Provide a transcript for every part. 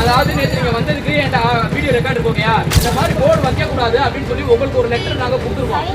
அதாவது நேற்று நீங்கள் வந்ததுக்கு என் வீடியோ ரெக்கார்டு போகையா இந்த மாதிரி போர்டு வைக்கக்கூடாது அப்படின்னு சொல்லி உங்களுக்கு ஒரு லெட்டர் நாங்கள் கொடுத்துருவோம்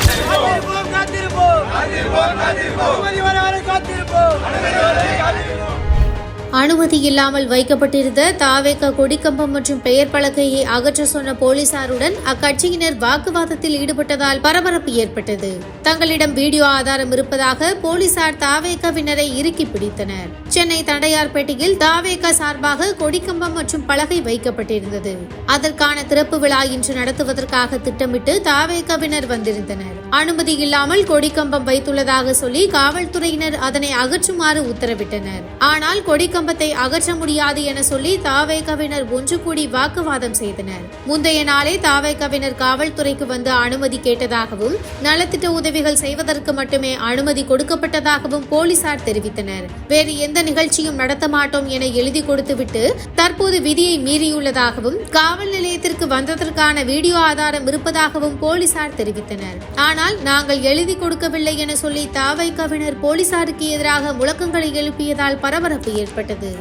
அனுமதி இல்லாமல் வைக்கப்பட்டிருந்த தாவேக கொடிக்கம்பம் மற்றும் பெயர் பலகையை அகற்ற சொன்ன போலீசாருடன் அக்கட்சியினர் வாக்குவாதத்தில் ஈடுபட்டதால் பரபரப்பு ஏற்பட்டது. தங்களிடம் வீடியோ ஆதாரம் இருப்பதாக போலீசார் தாவேகவினரை இறுக்கி பிடித்தனர். சென்னை தண்டையார்பேட்டையில் தாவேக சார்பாக கொடிக்கம்பம் மற்றும் பலகை வைக்கப்பட்டிருந்தது. அதற்கான திறப்பு விழா இன்று நடத்துவதற்காக திட்டமிட்டு தாவேகவினர் வந்திருந்தனர். அனுமதி இல்லாமல் கொடிக்கம்பம் வைத்துள்ளதாக சொல்லி காவல்துறையினர் அதனை அகற்றுமாறு உத்தரவிட்டனர். ஆனால் கொடிக்கம்பத்தை அகற்ற முடியாது என சொல்லி தாவேகவினர் ஒன்று கூடி வாக்குவாதம் செய்தனர். முந்தைய நாளே தாவேகவினர் காவல்துறைக்கு வந்து அனுமதி கேட்டதாகவும் நலத்திட்ட உதவிகள் செய்வதற்கு மட்டுமே அனுமதி கொடுக்கப்பட்டதாகவும் போலீசார் தெரிவித்தனர். வேறு எந்த நிகழ்ச்சியும் நடத்த மாட்டோம் என எழுதி கொடுத்துவிட்டு தற்போது விதியை மீறியுள்ளதாகவும் காவல் நிலையத்திற்கு வந்ததற்கான வீடியோ ஆதாரம் இருப்பதாகவும் போலீசார் தெரிவித்தனர். ஆனால் நாங்கள் எழுதி கொடுக்கவில்லை என சொல்லி தாவைக்கவினர் போலீசாருக்கு எதிராக முழக்கங்களை எழுப்பியதால் பரபரப்பு ஏற்பட்டது.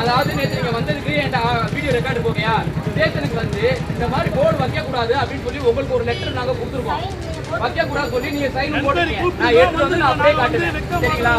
அதாவது நேற்று நீங்கள் வந்ததுக்கு என் வீடியோ ரெக்கார்டு போகையா? ஸ்டேஷனுக்கு வந்து இந்த மாதிரி போர்டு வைக்கக்கூடாது அப்படின்னு சொல்லி உங்களுக்கு ஒரு லெட்டர் நாங்கள் கொடுத்துருக்கோம். வைக்கக்கூடாது சொல்லி நீங்க சைன் போடுறீங்க நான் எடுத்து வந்து நான் அப்படியே காட்டுறேன். சரிங்களா?